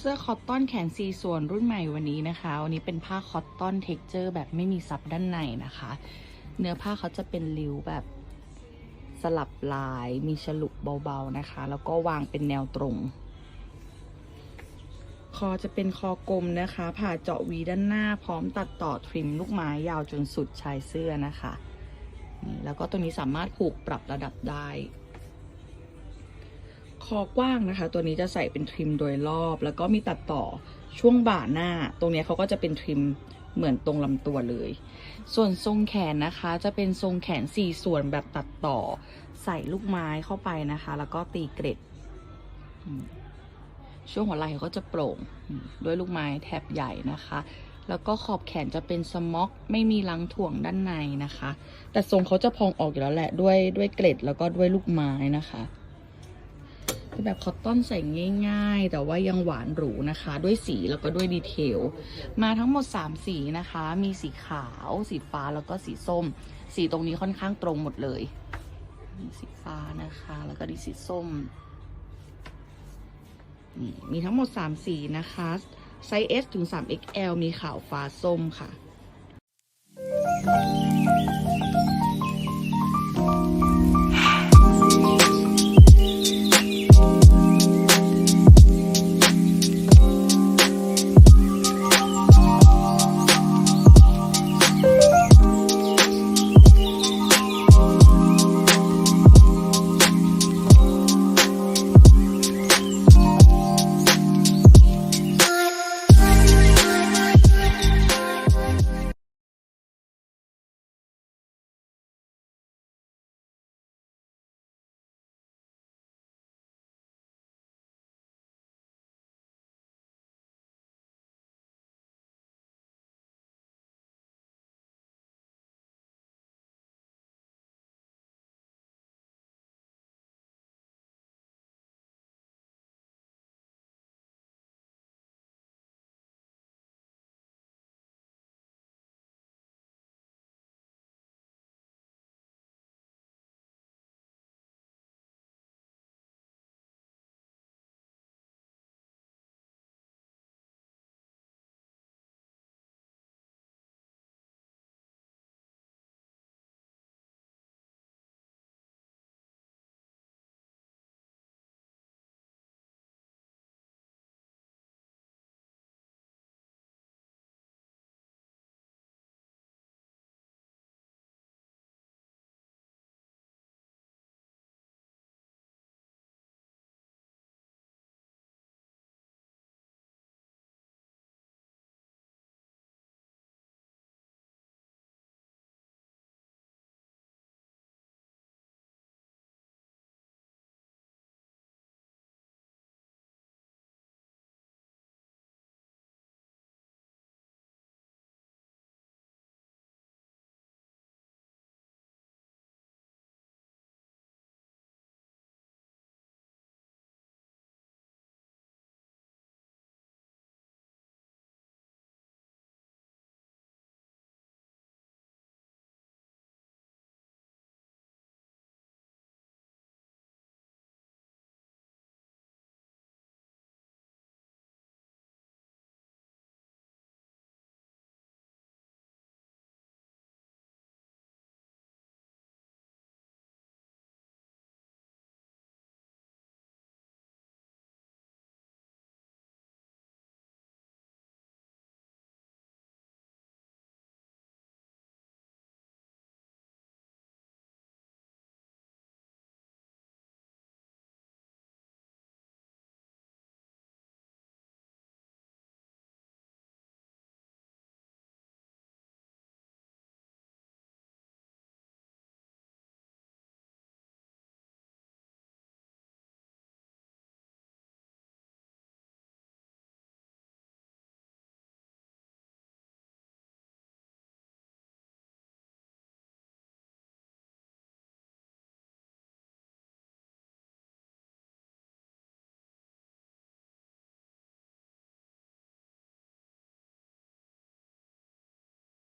เสื้อคอตตอนแขนซีส่วนรุ่นใหม่วันนี้นะคะ วันนี้เป็นผ้าคอตตอนเท็กเจอร์แบบไม่มีซับด้านในนะคะ เนื้อผ้าเขาจะเป็นริ้วแบบสลับลาย มีฉลุเบาๆนะคะ แล้วก็วางเป็นแนวตรง คอจะเป็นคอกลมนะคะ ผ่าเจาะวีด้านหน้าพร้อมตัดต่อทริมลูกไม้ยาวจนสุดชายเสื้อนะคะ แล้วก็ตัวนี้สามารถผูกปรับระดับได้ คอกว้างนะคะ ตัวนี้จะใส่เป็นทริมโดยรอบ แล้วก็มีตัดต่อช่วงบ่าหน้า ตรงนี้เขาก็จะเป็นทริมเหมือนตรงลำตัวเลย ส่วนทรงแขนนะคะจะเป็นทรงแขนสี่ส่วนแบบตัดต่อ ใส่ลูกไม้เข้าไปนะคะ แล้วก็ตีเกร็ด ช่วงหัวไหล่เขาก็จะโปร่งด้วยลูกไม้แถบใหญ่นะคะ แล้วก็ขอบแขนจะเป็นสม็อกไม่มีรังถ่วงด้านในนะคะ แต่ทรงเขาจะพองออกอยู่แล้วแหละด้วยด้วยเกร็ดแล้วก็ด้วยลูกไม้นะคะ เป็นแบบคอตตอนใส่ง่าย ๆ แต่ว่ายังหวานหรูนะคะ ด้วยสีแล้วก็ด้วยดีเทล มาทั้งหมด 3 สีนะคะ มีสีขาว สีฟ้าแล้วก็สีส้ม สีตรงนี้ค่อนข้างตรงหมดเลยมีสีฟ้านะคะ แล้วก็ดีสีส้มนี่มีทั้งหมด 3 สีนะคะ ไซส์ S ถึง 3XL มีขาวฟ้าส้มค่ะ